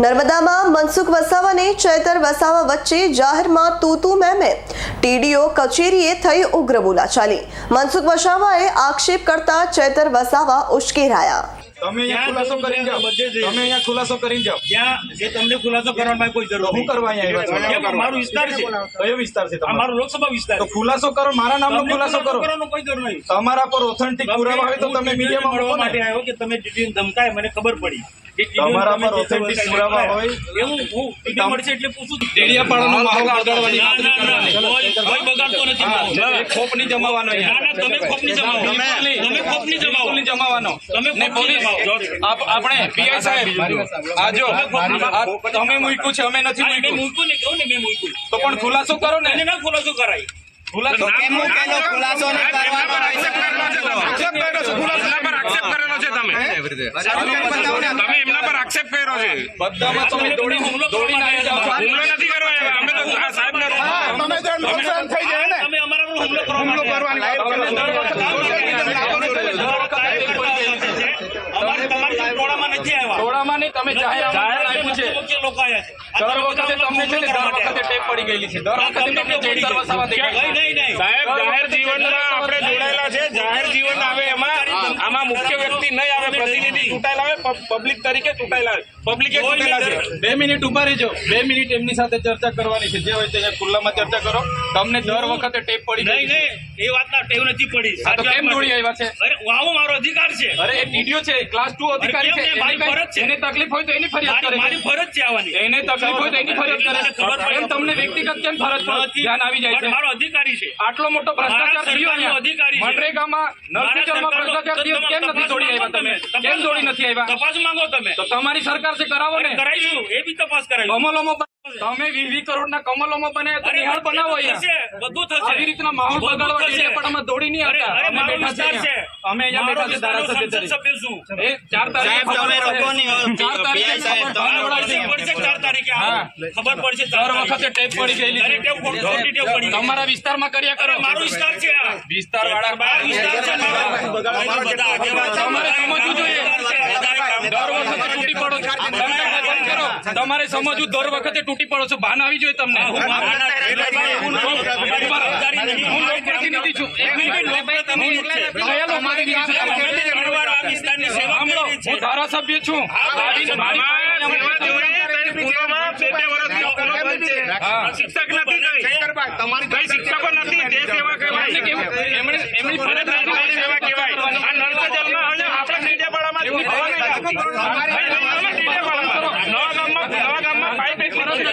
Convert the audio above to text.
નર્મદામાં મનસુખ વસાવા અને ચેતર વસાવા વચ્ચે જાહેરમાં તૂતુ મેમે. ટીડીઓ કચેરીએ થઈ ઉગ્ર બોલાચાલી. મનસુખ વસાવાએ આક્ષેપ કરતા ચેતર વસાવા ઉશ્કેરાયા. તમે અહીંયા ખુલાસો કરીને જાઓ. તમે અહીંયા ખુલાસો કરીને જાઓ. જ્યાં જે તમને ખુલાસો કરવાનો કોઈ જરૂર હું કરવા અહીંયા આવ્યા મારો વિસ્તાર છે. કયો વિસ્તાર છે તમારો? મારો લોકસભા વિસ્તાર તો ખુલાસો કરો મારા નામનો ખુલાસો કરો. કોઈ જરૂર નહીં. તમારા પર ઓથેન્ટિક પુરાવા હોય તો તમે મીડિયામાં મળવા માટે આવ્યો કે તમે ટીડીઓને ધમકાય મને ખબર પડી તમારા તમે પર જે પુરાવા હોય. એવું હું ટીડીઓ મળશે એટલે પૂછું ડેડિયાપાડાનો માહોલ બગાડવાની ના, વાત ના, ના, કરવાની. કોઈ- કોઈ બગાડતો નથી હા, માહોલ. એ ખોપ નહીં જમાવાનો ના, અહીંયા. ના, તમે ખોપ નહીં જમાવો. તમે ખોપ નહીં જમાવો. જમાવાનો. તમે પોલીસ આપણે પીઆઈ સાહેબ આ જો તમે મૂક્યું છે અમે નથી મૂક્યું. મૂક્યું ને કહું ને મેં મૂક્યું? તો પણ ખુલાસો કરો ને. એને ના ખુલાસો કરાય. ખુલાસો ખુલાસો આક્ષેપ છે. તમે. તમે એમના પર આક્ષેપ કર્યો છે. બધામાં તમે દોડી હુમલો દોડીને આવી જાઓ. છો. હુમલો નથી કરવા આવ્યા અમે તો આ સાહેબના રૂમમાં તમે અમારા પર હુમલો કરવા હુમલો કરવાની અમારે તમારી જેમ ટોળામાં નથી નહીં તમે જાહેર છે. દર વખતે તમને છે ને દર વખતે ટેપ પડી ગયેલી છે. દર વખતે તમને ચેડી વસાવા દેખાય નહીં છે. નહીં. નહીં સાહેબ જાહેર જીવનમાં આપણે જોડાયેલા છે. જાહેર જીવન આવે એમાં આમાં મુખ્ય વ્યક્તિ નહીં આવે પ્રતિનિધિ ચૂંટાયેલા આવે પબ્લિક તરીકે ચૂંટાયેલા આવે પબ્લિકે ચૂંટેલા છે. બે મિનિટ ઊભા રહેજો. બે મિનિટ એમની સાથે ચર્ચા કરવાની છે. જે હોય તે ખુલ્લામાં ચર્ચા કરો. તમને દર વખતે ટેપ પડી નહીં. નહીં. એ વાતના ટેવ નથી પડી. આ તો કેમ દોડી આવ્યા છે? અરે આવો મારો અધિકાર છે. અરે એ ટીડીઓ છે. ક્લાસ ટુ અધિકારી છે. મારી ફરજ છે. એને તકલીફ હોય તો એની ફરિયાદ કરે મારી ફરજ છે આવવાની એને તકલીફ હોય તો એની ફરિયાદ કરે. એમ તમને વ્યક્તિગત કેમ ફરજ પર ધ્યાન આવી જાય છે. મારો અધિકારી છે. આટલો મોટો ભ્રષ્ટાચાર થયો અધિકારી છે. મનરેગામાં નળસુજરમાં ભ્રષ્ટાચાર થયો. કેમ નથી દોડી આવ્યા તમે? કેમ દોડી નથી આવ્યા? તપાસ માંગો તમે. તો તમારી સરકાર છે કરાવો ને. કરાવીશું એ બી તપાસ કરાવી કમલોમાં બ- તમે વીસ વીસ કરોડના કમલોમાં બનાવ્યા તો નિહાળ બનાવો બધું થશે. આવી રીતના માહોલ બગાડવા જઈએ પણ અમે દોડી નહીં અરે આવતા. અમે બેઠા છે. અમે અહીંયા બેઠા છે ધારાસભ્ય સભ્ય છું. એ ચાર તારીખે તમે રોકો નહીં ચાર તારીખે. ચાર તારીખે ખબર પડશે ચાર વખતે ટેપ પડી ગયેલી. તમારા વિસ્તારમાં કર્યા કરો. મારો વિસ્તાર છે આ. વિસ્તાર વાળા વિસ્તાર છે તમારે સમજવું જોઈએ. દર વખતે તૂટી પડો તમારે સમજવું દર વખતે તૂટી પડો છો ભાન આવી જોઈએ તમને. હું લોકપ્રતિનિધિ છું. હું ધારાસભ્ય છું. શિક્ષક નથી શિક્ષકો નથી સેવા કહેવાય. કેવું? એમણે- એમની ફરજ. સેવા કહેવાય. આ આપણે જ થવાની છે. મીડિયાપાડામાં. નવા ગામમાં નવા ગામમાં પાઇપ એટલી ફરજ નથી મારી અંદર